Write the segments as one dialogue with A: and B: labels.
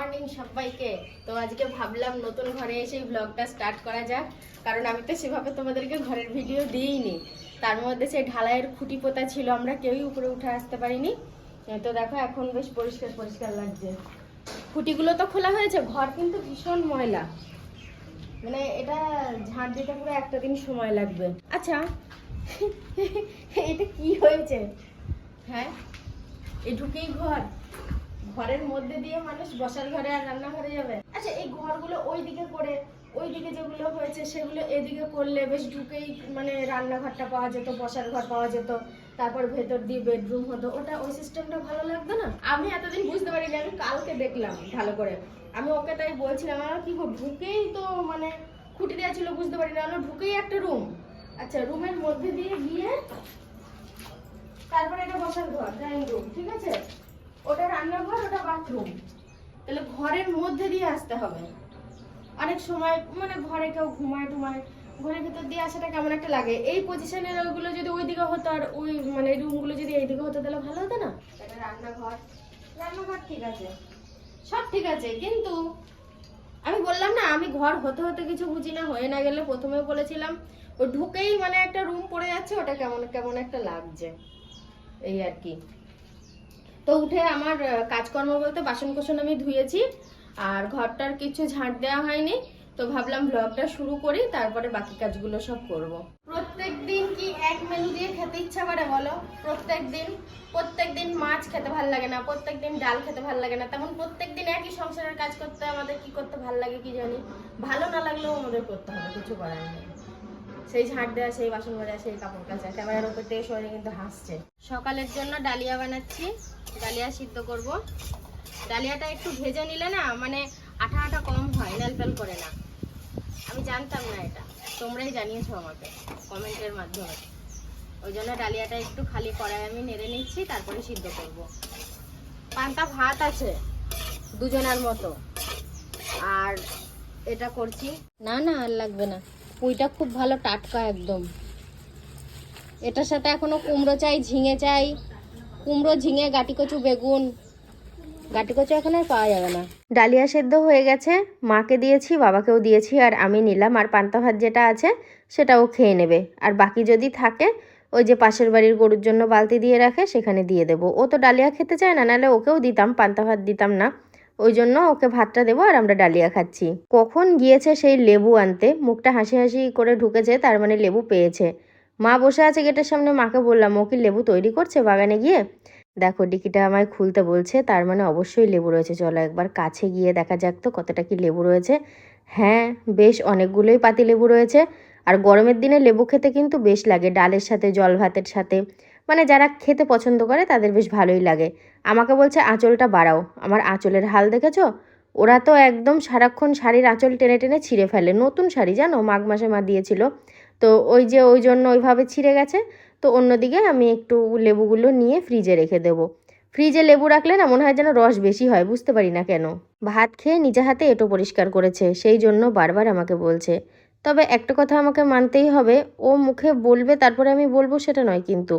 A: Morning সবাইকে। তো আজকে ভাবলাম নতুন ঘরে এসে ব্লগটা স্টার্ট করা যাক। কারণ আমি তো সেভাবে তোমাদেরকে ঘরের ভিডিও দিইনি। তার মধ্যে সেই ঢালাইয়ের খুঁটি পোতা ছিল, আমরা কেউই উপরে উঠে আসতে পারিনি। তো দেখো, এখন বেশ পরিষ্কার পরিষ্কার লাগছে। খুঁটিগুলো তো খোলা হয়েছে, ঘর কিন্তু ভীষণ ময়লা। মানে এটা ঝাঁট দিতে পুরো একটা দিন সময় লাগবে। আচ্ছা এটা কি হয়েছে? হ্যাঁ এই ঢুকেই ঘর। ঘরের মধ্যে দিয়ে মানুষ বসার ঘরে আর রান্নাঘরে যাবে? আচ্ছা এই ঘরগুলো ওই দিকে করে ওই দিকে যেগুলো হয়েছে সেগুলো এদিকে করলে বেশ ঢুকেই মানে রান্নাঘরটা পাওয়া যেত, বসার ঘর পাওয়া যেত, তারপর ভেতর দিয়ে বেডরুম হতো। ওটা ওই সিস্টেমটা ভালো লাগতো না? আমি এতদিন বুঝতে পারিনি, আমি কালকে দেখলাম ভালো করে। আমি ওকে তাই বলছিলাম আমার কি ঢুকেই তো মানে খুঁটি দেওয়া ছিল, বুঝতে পারি না ঢুকেই একটা রুম আচ্ছা রুমের মধ্যে দিয়ে গিয়ে তারপরে এটা বসার ঘর ড্রয়িং রুম ঠিক আছে? ওটা রান্নাঘর ওটা বাথরুম তাহলে ঘরের মধ্যে দিয়ে আসতে হবে। অনেক সময় মানে ঘরে কেউ ঘুমায় টুমায় ঘরের ভেতর দিয়ে আসাটা কেমন একটা লাগে। এই পজিশনের ওইগুলো যদি ওইদিকে হতো আর ওই মানে রুমগুলো যদি এই দিকে হতো তাহলে ভালো হতো না? এটা রান্নাঘর। রান্নাঘর ঠিক আছে। সব ঠিক আছে কিন্তু আমি বললাম না আমি ঘর হতে হতে কিছু বুঝি না হয়ে না গেলে প্রথমে বলেছিলাম ও ঢুকেই মানে একটা রুম পড়ে যাচ্ছে ওটা কেমন কেমন একটা লাগছে। এই আর কি। তো উঠে আমার কাজকর্ম বলতে বাসন কোসন আমি ধুয়েছি, আর ঘরটার কিছু ঝাঁট দেওয়া হয়নি, তো ভাবলাম ব্লগটা শুরু করি, তারপরে বাকি কাজগুলো সব করব। প্রত্যেক দিন কি এক মেনু দিয়ে খেতে ইচ্ছা করে বলো? প্রত্যেক দিন প্রত্যেক দিন মাছ খেতে ভালো লাগে না, প্রত্যেক দিন ডাল খেতে ভালো লাগে না, তেমন প্রত্যেক দিন একই সংসারের কাজ করতে আমাদের কি করতে ভালো লাগে কি জানি। ভালো না লাগলেও আমাদের করতে হবে, কিছু করার নেই। সেই ঝাঁট দেওয়া সেই বাসন মাজা সেই কাপড় কাচা ক্যামেরার উপর থেকে সরে কিন্তু হাসছে। সকালের জন্য ডালিয়া বানাচ্ছি ডালিয়া সিদ্ধ করব। ডালিয়াটা একটু ভেজে নিলে না মানে আঠা আঠা কম হয় নেলপেল করে না। আমি জানতাম না এটা তোমরাই জানিয়েছো আমাকে কমেন্টের মাধ্যমে। ওই জন্য ডালিয়াটা একটু খালি কড়াই আমি নেড়ে নিচ্ছি তারপরে সিদ্ধ করব। পান্তা ভাত আছে দুজনের মতো। আর এটা করছি। না না আর লাগবে না। পুঁইটা খুব ভালো টাটকা একদম। এটার সাথে এখনও কুমড়ো চাই, ঝিঙে চাই। কুমড়ো, ঝিঙে গাটি কচু বেগুন। গাটি কচু এখন আর পাওয়া যাবে না। ডালিয়া সেদ্ধ হয়ে গেছে। মাকে দিয়েছি, বাবাকেও দিয়েছি, আর আমি নিলাম। আর পান্তা ভাত যেটা আছে, সেটাও খেয়ে নেবে। আর বাকি যদি থাকে, ওই যে পাশের বাড়ির গরুর জন্য বালতি দিয়ে রাখে, সেখানে দিয়ে দেবো। ও তো ডালিয়া খেতে চায় না, নাহলে ওকেও দিতাম, পান্তা ভাত দিতাম না। ওই জন্য ওকে ভাতটা দেবো আর আমরা ডালিয়া খাচ্ছি। কখন গিয়েছে সেই লেবু আনতে? মুখটা হাসি হাসি করে ঢুকেছে, তার মানে লেবু পেয়েছে। মা বসে আছে গেটের সামনে, মাকে বললাম, ও কি লেবু তৈরি করছে বাগানে গিয়ে? দেখো, ডিকিটা আমায় খুলতে বলছে, তার মানে অবশ্যই লেবু রয়েছে। চলো একবার কাছে গিয়ে দেখা যাক তো কতটা কি লেবু রয়েছে। হ্যাঁ বেশ অনেকগুলোই পাতি লেবু রয়েছে। আর গরমের দিনে লেবু খেতে কিন্তু বেশ লাগে, ডালের সাথে, জল ভাতের সাথে। মানে যারা খেতে পছন্দ করে তাদের বেশ ভালোই লাগে। আমাকে বলছে, আঁচলটা বাড়াও। আমার আঁচলের হাল দেখেছ? ওরা তো একদম সারাক্ষণ শাড়ির আঁচল টেনে টেনে ছিঁড়ে ফেলে। নতুন শাড়ি, জানো? মাঘ মাসে মা দিয়েছিল। তো ওই যে, ওই জন্য ওইভাবে ছিঁড়ে গেছে। তো অন্যদিকে আমি একটু লেবুগুলো নিয়ে ফ্রিজে রেখে দেবো। ফ্রিজে লেবু রাখলে না মনে হয় যেন রস বেশি হয়, বুঝতে পারি না কেন? ভাত খেয়ে নিজে হাতে এটো পরিষ্কার করেছে। সেই জন্য বারবার আমাকে বলছে তবে একটা কথা আমাকে মানতেই হবে ও মুখে বলবে তারপরে আমি বলব সেটা নয় কিন্তু।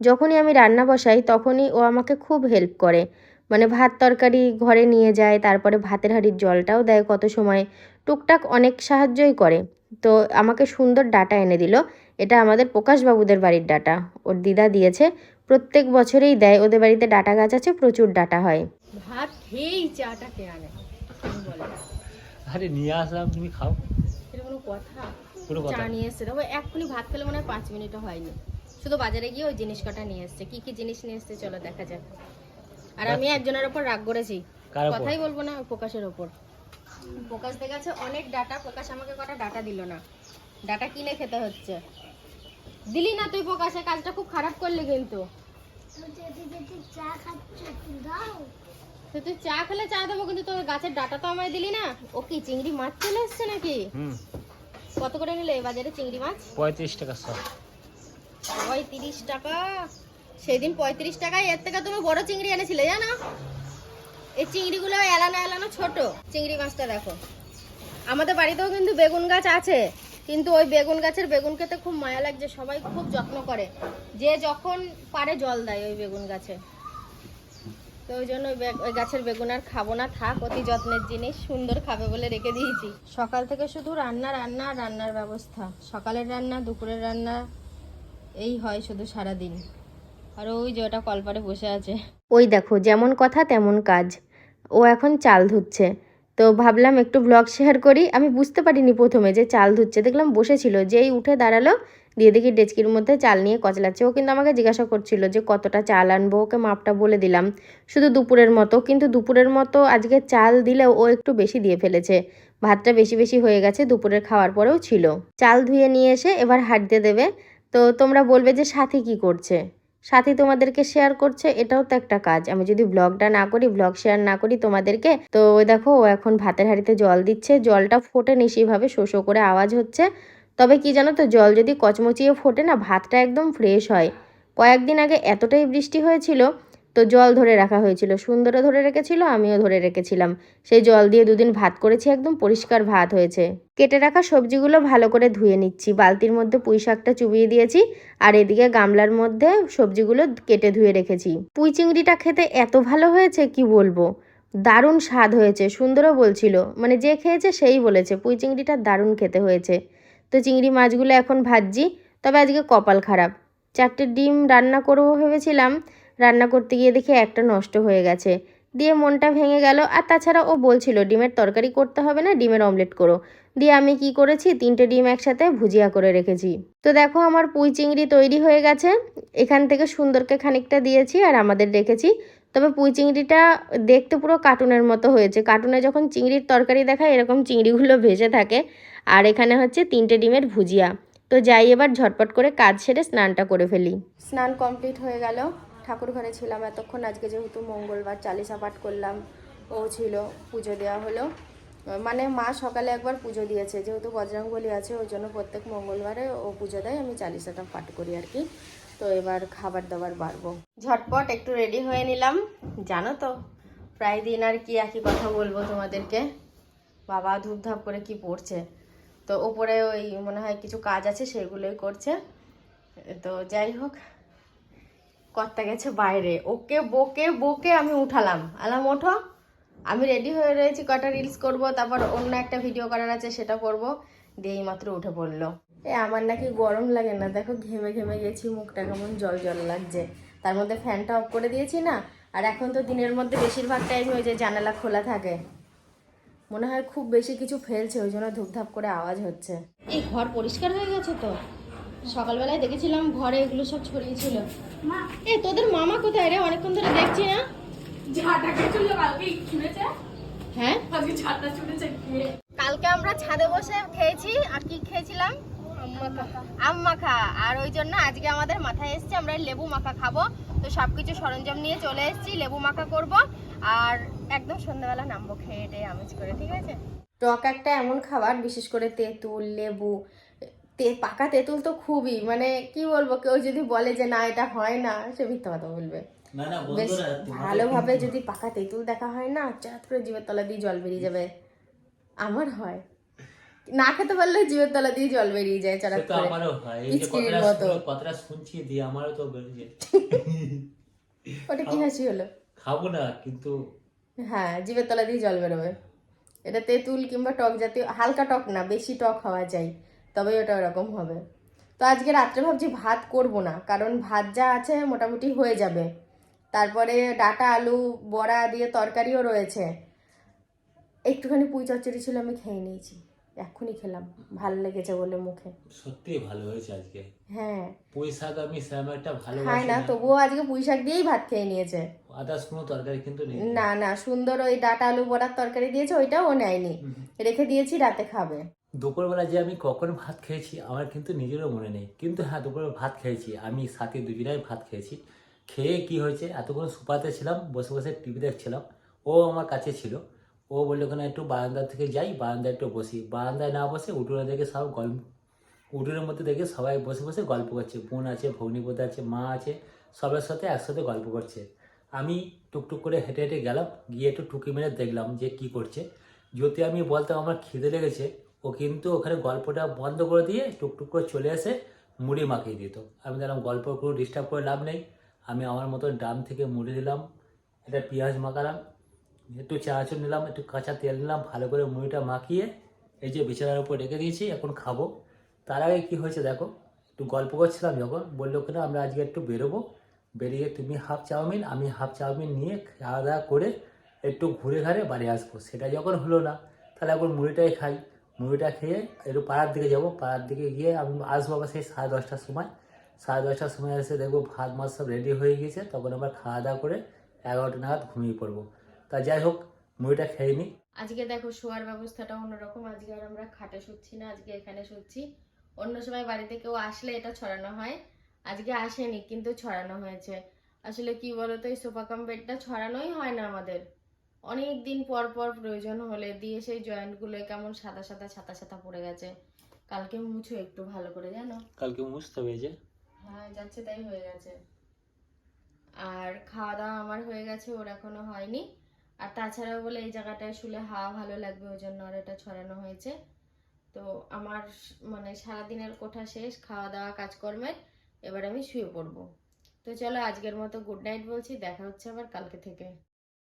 A: যখনই আমি রান্না বসাই তখনই ও আমাকে খুব হেল্প করে। মানে ভাত তরকারি ঘরে নিয়ে যায় তারপরে ভাতের হাঁড়ির জলটাও দেয় কত সময়। টুকটাক অনেক সাহায্যই করে। তো আমাকে সুন্দর ডাটা এনে দিল। এটা আমাদের প্রকাশবাবুদের বাড়ির ডাটা। ওর দিদা দিয়েছে। প্রত্যেক বছরেই দেয়। ওদের বাড়িতে ডাটা গাছ আছে প্রচুর ডাটা হয়। ভাত খেয়েই চাটা কে আনে?
B: আরে নিয়ে আসলাম তুমি খাও।
A: কথা।
B: কোনো
A: চা নিয়ে এসছে। এক্ষুনি ভাত খেলে মনে হয় পাঁচ মিনিটও হয়নি। শুধু বাজারে গিয়ে ওই জিনিস কটা নিয়ে এসছে। কি কি জিনিস নিয়ে এসছে চলো দেখা যাক। আর আমি একজনের ওপর রাগ করেছি। কথাই বলব না প্রকাশের ওপর। প্রকাশ দেখে গেছে অনেক ডাটা। প্রকাশ আমাকে কটা ডাটা দিল না। ডাটা কিনে খেতে হচ্ছে। দিলি না তুই প্রকাশে কাজটা? খুব খারাপ করলি কিন্তু। তুই চা খেলে চা দেবো কিন্তু তোর গাছের ডাটা তো আমায় দিলি না। ও কি চিংড়ি মাছ চলে এসছে নাকি?
B: হুম।
A: কত করে নিলে এই বাজারে চিংড়ি মাছ?
B: পঁয়ত্রিশ টাকা সব।
A: পঁয়ত্রিশ টাকা? সেদিন পঁয়ত্রিশ টাকায় এর থেকে তুমি বড় চিংড়ি এনেছিলে জানো? এই চিংড়িগুলো এলানো এলানো ছোট। চিংড়ি মাছটা দেখো। আমাদের বাড়িতেও কিন্তু বেগুন গাছ আছে কিন্তু ওই বেগুন গাছের বেগুন খেতে খুব মায়া লাগছে সবাই খুব যত্ন করে। যে যখন পারে জল দেয় ওই বেগুন গাছে। তো ওই জন্য ওই গাছের বেগুন আর খাব না থাক অতি যত্নের জিনিস সুন্দর খাবে বলে রেখে দিয়েছি। সকাল থেকে শুধু রান্না রান্না আর রান্নার ব্যবস্থা। সকালের রান্না দুপুরের রান্না এই হয় শুধু সারাদিন। আর ওই যে ওটা কলপারে বসে আছে। ওই দেখো যেমন কথা তেমন কাজ। ও এখন চাল ধুচ্ছে। তো ভাবলাম একটু ব্লগ শেয়ার করি। আমি বুঝতে পারিনি প্রথমে যে চাল ধুচ্ছে। দেখলাম বসেছিল, যেই উঠে দাঁড়াল, দিয়ে দেখি ডেচকির মধ্যে চাল নিয়ে কচলাচ্ছে। ও কিন্তু আমাকে জিজ্ঞাসা করছিল যে কতটা চাল আনব, ওকে মাপটা বলে দিলাম। শুধু দুপুরের মতো, কিন্তু দুপুরের মতো আজকে চাল দিলেও ও একটু বেশি দিয়ে ফেলেছে। ভাতটা বেশি বেশি হয়ে গেছে, দুপুরের খাওয়ার পরেও ছিল। চাল ধুয়ে নিয়ে এসে এবার হাঁটতে দেবে। তো তোমরা বলবে যে সাথী কি করছে? সাথী তোমাদেরকে শেয়ার করছে, এটাও তো একটা কাজ। আমি যদি ব্লগটা না করি ব্লগ শেয়ার না করি তোমাদেরকে, তো ওই দেখো, ও এখন ভাতের হাঁড়িতে জল দিচ্ছে, জলটা ফোটে নি সেইভাবে শোষো করে আওয়াজ হচ্ছে। তবে কি জানো তো, জল যদি কচমচিয়ে ফোটে না, ভাতটা একদম ফ্রেশ হয়। কয়েকদিন আগে এতটাই বৃষ্টি হয়েছিল তো জল ধরে রাখা হয়েছিল। সুন্দরও ধরে রেখেছিল, আমিও ধরে রেখেছিলাম। সেই জল দিয়ে দুদিন ভাত করেছি, একদম পরিষ্কার ভাত হয়েছে। কেটে রাখা সবজিগুলো ভালো করে ধুয়ে নিচ্ছি। বালতির মধ্যে পুঁই শাকটা চুবিয়ে দিয়েছি, আর এদিকে গামলার মধ্যে সবজিগুলো কেটে ধুয়ে রেখেছি। পুঁই চিংড়িটা খেতে এত ভালো হয়েছে, কি বলব? দারুণ স্বাদ হয়েছে, সুন্দরও বলছিল। মানে যে খেয়েছে সেই বলেছে, পুঁই চিংড়িটা দারুণ খেতে হয়েছে। তো চিংড়ি মাছগুলো এখন ভাজছি, তবে আজকে কপাল খারাপ। চারটে ডিম রান্না করব ভেবেছিলাম রান্না করতে গিয়ে দেখি একটা নষ্ট হয়ে গেছে। দিয়ে মনটা ভেঙে গেল আর তাছাড়া ও বলছিল, ডিমের তরকারি করতে হবে না, ডিমের অমলেট করো। দিয়ে আমি কি করেছি, তিনটে ডিম একসাথে ভুজিয়া করে রেখেছি। তো দেখো আমার পুঁই চিংড়ি তৈরি হয়ে গেছে। এখান থেকে সুন্দরকে খানিকটা দিয়েছি আর আমাদের রেখেছি। তবে পুঁই চিংড়িটা দেখতে পুরো কার্টুনের মতো হয়েছে। কার্টুনে যখন চিংড়ির তরকারি দেখায়, এরকম চিংড়িগুলো ভেসে থাকে। আর এখানে হচ্ছে তিনটে ডিমের ভুজিয়া। তো যাই, এবার ঝটপট করে কাজ সেরে স্নানটা করে ফেলি। স্নান কমপ্লিট হয়ে গেল। ঠাকুর ঘরে ছিলাম। এতক্ষণ আজকে যেহেতু মঙ্গলবার চালিশা পাঠ করলাম, ও ছিল, পুজো দেওয়া হলো। মানে মা সকালে একবার পুজো দিয়েছে, যেহেতু বজরংবলী আছে ওই জন্য প্রত্যেক মঙ্গলবারে ও পুজো দেয়। আমি চালিশাটা পাঠ করি আর কি। তো এবার খাবার দাবার বাড়বো। ঝটপট একটু রেডি হয়ে নিলাম। জানো তো, প্রায় দিন আর কি একই কথা বলব তোমাদেরকে। বাবা ধূপধাপ করে কি পড়ছে। তো ওপরে ওই মনে হয় কিছু কাজ আছে, সেগুলোই করছে। তো যাই হোক কর্তা গেছে বাইরে। ওকে, বকে বকে আমি উঠালাম। আলাম, ওঠো। আমি রেডি হয়ে রয়েছি কটা রিলস করব, তারপর অন্য একটা ভিডিও করার আছে, সেটা করব। দিয়েই মাত্র উঠে পড়ল। এ, আমার নাকি গরম লাগে না। দেখো, ঘেমে ঘেমে গেছি, মুখটা কেমন জল জল লাগছে। তার মধ্যে ফ্যানটা অফ করে দিয়েছি না, আর এখন তো দিনের মধ্যে বেশিরভাগ টাইম ওই যে জানালা খোলা থাকে। মনে হয় খুব বেশি কিছু ফেলছে, ওই জন্য ধূপধাপ করে আওয়াজ হচ্ছে। এই ঘর পরিষ্কার হয়ে গেছে তো? সকালবেলায় দেখেছিলাম ঘরে এগুলো সব ছড়িয়েছিল এ তোদের মামা কোথায় রে? অনেকক্ষণ ধরে দেখছি না। হ্যাঁ? কালকে আমরা ছাদে বসে খেয়েছি আর কি খেয়েছিলাম? আম মাখা আর ওই জন্য আজকে আমাদের মাথায় এসছে আমরা লেবু মাখা খাব। তো সবকিছু সরঞ্জাম নিয়ে চলে এসেছি লেবু মাখা করব। আর একদম সন্ধ্যাবেলা নামবো খেয়ে টেয়ে আমেজ করে ঠিক আছে? টক একটা এমন খাবার বিশেষ করে তেঁতুল লেবু তে পাকা তেঁতুল তো খুবই মানে কি বলব কেউ যদি বলে যে না এটা হয় না সে মিথ্যা কথা বলবে। বেশ ভালোভাবে যদি পাকা তেঁতুল দেখা হয় না চাঁদ করে জীবের তলা দিয়ে জল বেরিয়ে যাবে। আমার হয়। না খেতে পারলে জীবের তলা দিয়ে জল বেরিয়ে যায়
B: তো
A: করে পিচকিরির মতো।
B: কথাটা শুনছি দিয়ে আমারও তো বেরিয়ে
A: ওটা কি হাসি হলো?
B: খাব না কিন্তু
A: হ্যাঁ জীবের তলা দিয়ে জল বেরোবে। এটা তেঁতুল কিংবা টক জাতীয় হালকা টক না বেশি টক হওয়া চাই তবেই ওটা ওরকম হবে। তো আজকে রাত্রে ভাবছি ভাত করব না কারণ ভাত যা আছে মোটামুটি হয়ে যাবে। তারপরে ডাটা আলু বড়া দিয়ে তরকারিও রয়েছে। একটুখানি পুঁই চচ্চড়ি ছিল আমি খেয়ে নিয়েছি। এক্ষুনি খেলাম ভালো লেগেছে বলে মুখে।
B: সত্যি ভালো হয়েছে আজকে।
A: হ্যাঁ।
B: পুঁই শাক আমি একটা ভালো
A: খায় না তবুও আজকে পুঁই শাক দিয়েই ভাত খেয়ে নিয়েছে।
B: আদার্স কোনো তরকারি কিন্তু নেই।
A: না না সুন্দর ওই ডাটা আলু বড়ার তরকারি দিয়েছে ওইটাও ও নেয়নি। রেখে দিয়েছি রাতে খাবে।
B: দুপুরবেলা যে আমি কখন ভাত খেয়েছি, আমার কিন্তু নিজেরও মনে নেই। কিন্তু হ্যাঁ দুপুরে ভাত খেয়েছি। আমি সাথে দুজনাই ভাত খেয়েছি। খেয়ে কি হয়েছে, এতক্ষণ সুপাতে ছিলাম, বসে বসে টিভি দেখছিলাম। ও আমার কাছে ছিল। ও বলল ওখানে একটু বারান্দা থেকে যাই? বারান্দায় একটু বসি। বারান্দায় না বসে উঠোনে দেখে সব গল্প, উঠোনের মধ্যে দেখে সবাই বসে বসে গল্প করছে। বোন আছে, ভগ্নিপদ আছে, মা আছে, সবার সাথে একসাথে গল্প করছে। আমি টুকটুক করে হেঁটে হেঁটে গেলাম, গিয়ে একটু টুকি মেরে দেখলাম যে কি করছে। যদি আমি বলতাম, আমার খিদে লেগেছে ও কিন্তু ওখানে গল্পটা বন্ধ করে দিয়ে টুকটুক করে চলে এসে মুড়ি মাখিয়ে দিত। আমি দেখলাম গল্প কোনো ডিস্টার্ব করে লাভ নেই। আমি আমার মতো ড্রাম থেকে মুড়ি দিলাম, একটা পেঁয়াজ মাখালাম, একটু চানাচুর নিলাম, একটু কাঁচা তেল নিলাম, ভালো করে মুড়িটা মাখিয়ে এই যে বিছানার উপর রেখে দিয়েছি, এখন খাব। তার আগে কী হয়েছে দেখো, একটু গল্প করছিলাম যখন, বলল কিনা আমরা আজকে একটু বেরোবো। বেরিয়ে তুমি হাফ চাউমিন, আমি হাফ চাউমিন নিয়ে খাওয়া দাওয়া করে একটু ঘুরে ঘাড়ে বাড়ি আসব। সেটা যখন হলো না, তাহলে এখন মুড়িটাই খাই। মুড়িটা খেয়ে একটু পাড়ার দিকে যাব। পাড়ার দিকে গিয়ে আমি আসব আবার সেই সাড়ে দশটার সময়। সাড়ে দশটার সময় এসে দেখব ভাত মাছ সব রেডি হয়ে গেছে তখন আবার খাওয়া দাওয়া করে এগারোটা নাগাদ ঘুমিয়ে পড়ব। তা যাই হোক মুড়িটা খেয়ে নিই
A: আজকে দেখো, শোয়ার ব্যবস্থাটা অন্যরকম। আজকে আর আমরা খাটে শুচ্ছি না, আজকে এখানে শুচ্ছি। অন্য সময় বাড়িতে কেউ আসলে এটা ছড়ানো হয়। আজকে আসেনি, কিন্তু ছড়ানো হয়েছে। আসলে কি বলতো, এই সোফা বেডটা ছড়ানোই হয় না আমাদের। অনেক দিন পর পর প্রয়োজন হলে দিয়ে সেই জয়েন্টগুলো কেমন সাদা সাদা ছাতা ছাতা পড়ে গেছে। কালকে মুছো একটু ভালো করে জানো?
B: কালকে মুছতে হবে যে।
A: হ্যাঁ যাচ্ছে তাই হয়ে গেছে। আর খাওয়া দাওয়া আমার হয়ে গেছে ওর এখনও হয়নি। আর তাছাড়াও বলে এই জায়গাটায় শুলে হাওয়া ভালো লাগবে ওই জন্য আর এটা ছড়ানো হয়েছে। তো আমার মানে সারাদিনের কোঠা শেষ খাওয়া দাওয়া কাজকর্মের এবার আমি শুয়ে পড়ব। তো চলো আজকের মতো গুড নাইট বলছি দেখা হচ্ছে আবার কালকে থেকে।